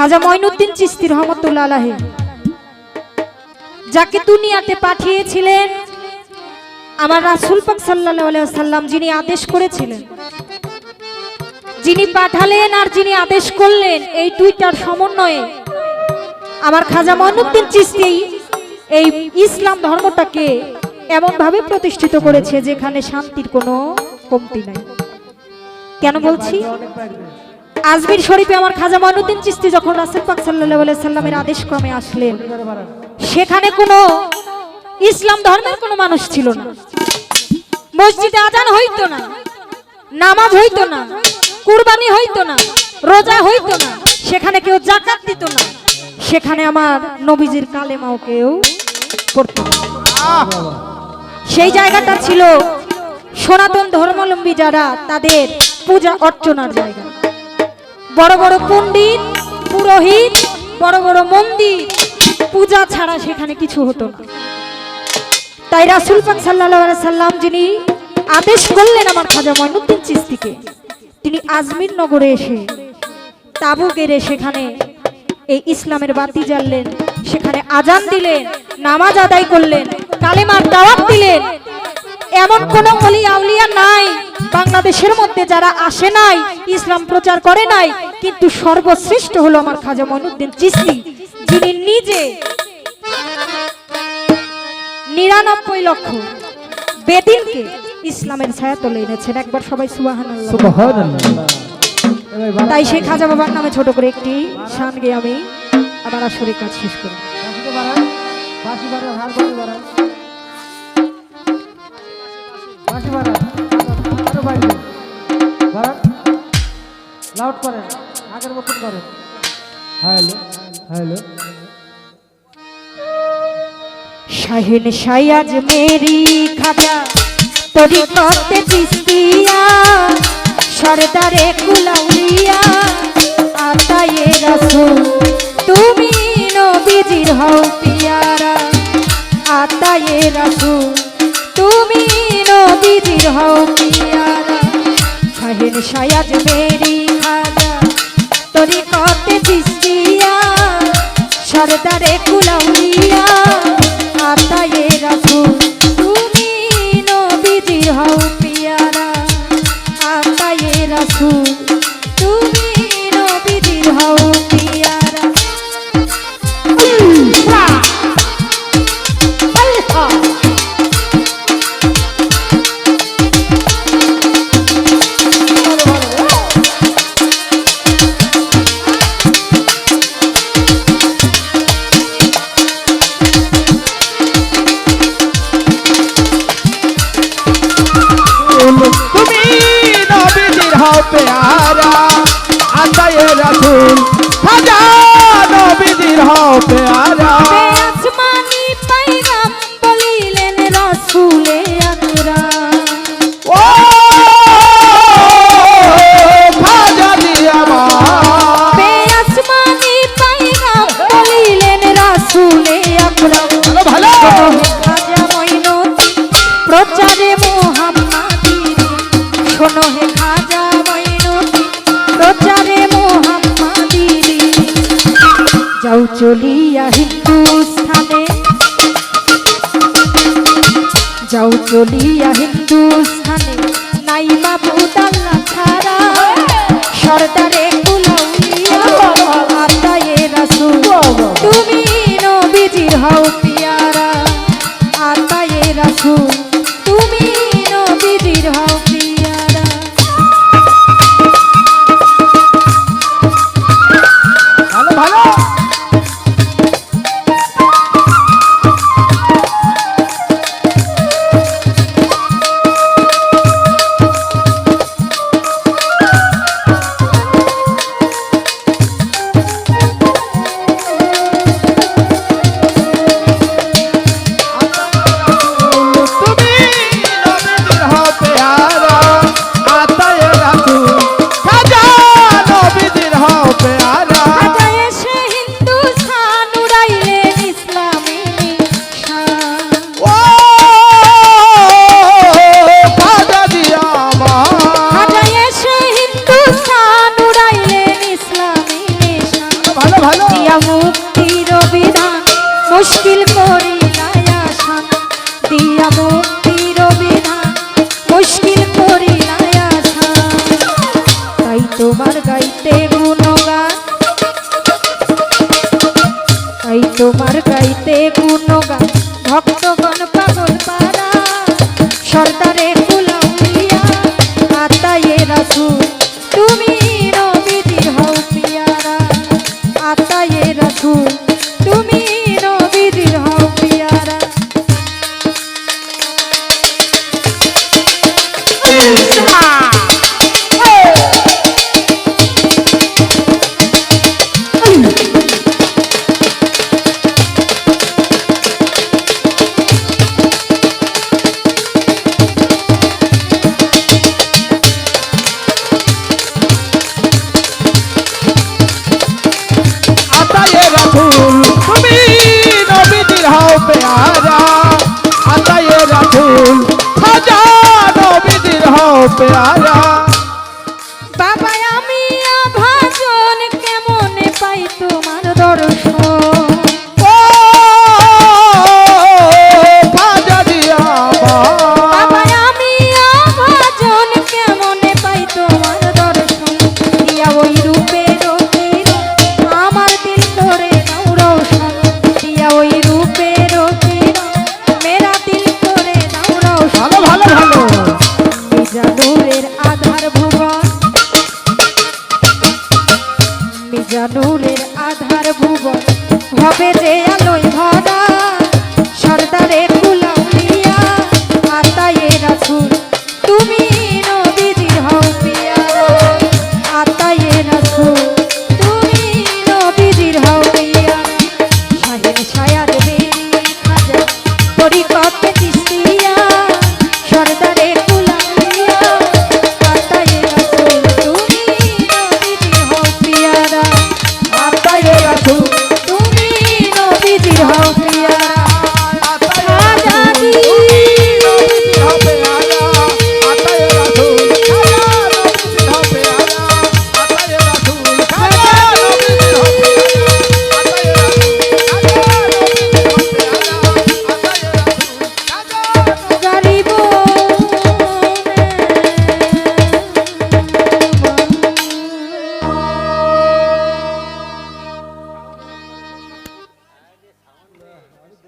খাজা মঈনুদ্দিন চিস্তি রহমতুল্লাহ আলাহি যাকে দুনিয়াতে পাঠিয়েছিলেন আমার রাসুল পাক আলাইহি সাল্লাম যিনি আদেশ করেছিলেন। যিনি পাঠালেন আর যিনি আদেশ করলেন, এই দুইটার সমন্বয়ে আমার খাজা মঈনুদ্দিন চিস্তি এই ইসলাম ধর্মটাকে এমনভাবে প্রতিষ্ঠিত করেছে যেখানে শান্তির কোনো কমতি নাই। কেন বলছি? আজমির শরীফে আমার খাজা মঈনুদ্দিন চিস্তি যখন রাসুল পাক আলাইহি সাল্লামের আদেশ ক্রমে আসলেন, সেখানে কোনো ইসলাম ধর্মের কোনো মানুষ ছিল না। মসজিদে আজান হইতো না, নামাজ হইতো না, কুরবানি হইতো না, রোজা হইতো না, সেখানে কেউ জাকাত দিত না, সেখানে আমার নবীজির কালেমাও কেউ পড়তো সেই জায়গাটা ছিল সনাতন ধর্মাবলম্বী যারা তাদের পূজা অর্চনার জায়গা। বড় বড় পণ্ডিত, পুরোহিত, বড় বড় মন্দির, পূজা ছাড়া সেখানে কিছু হতো না। তাই রাসুল পাক আলাইহি সাল্লাম যিনি আদেশ করলেন আমার খাজা মঈনুদ্দিন চিস্তিকে, তিনি আজমির নগরে এসে তাবু গেড়ে সেখানে এই ইসলামের বাতি জ্বাললেন, সেখানে আজান দিলেন, নামাজ আদায় করলেন, কালেমার দাওয়াত দিলেন। এমন কোন অলি আউলিয়া নাই বাংলাদেশের মধ্যে যারা আসে নাই ইসলাম প্রচার করে নাই কিন্তু সর্বশ্রেষ্ঠ হলো আমার খাজা মনুদ্দিন চিস্তি যিনি নিজে নিরানব্বই লক্ষ বেদিনকে ইসলামের ছায়া তুলে এনেছেন। একবার সবাই সুবাহান তাই সেই খাজা বাবার নামে ছোট করে একটি শান গিয়ে আমি আমার আসরের কাজ শেষ করি। লাউড করেন আগের মতন করেন। Hello hello. শাহিন সায়াজ মেরি খাজা তরি করতে চিস্তিয়া সরদারে কুলাউলিয়া আতায়ে রাসূল তুমি নবীজির হও পিয়ারা আতায়ে রাসূল তুমি নবীজির হও পিয়ারা। শাহিন সায়াজ মেরি খাজা তরি করতে চিস্তিয়া সরদারে কুলাউলিয়া আতায়ে রাসূল, তুমি নবীজির হও পিয়ারা। আতায়ে রাসূল, তুমি নবীজির হও নবীজির হও চলিয়া হিন্দুস্থানে। যাও চলিয়া হিন্দুস্থানে। নাই বাবু দাল্লা ছাড়া গুণগান ভক্তগণ পাগল পারা সর্দারে রাসূল নবীদের নবীজির হও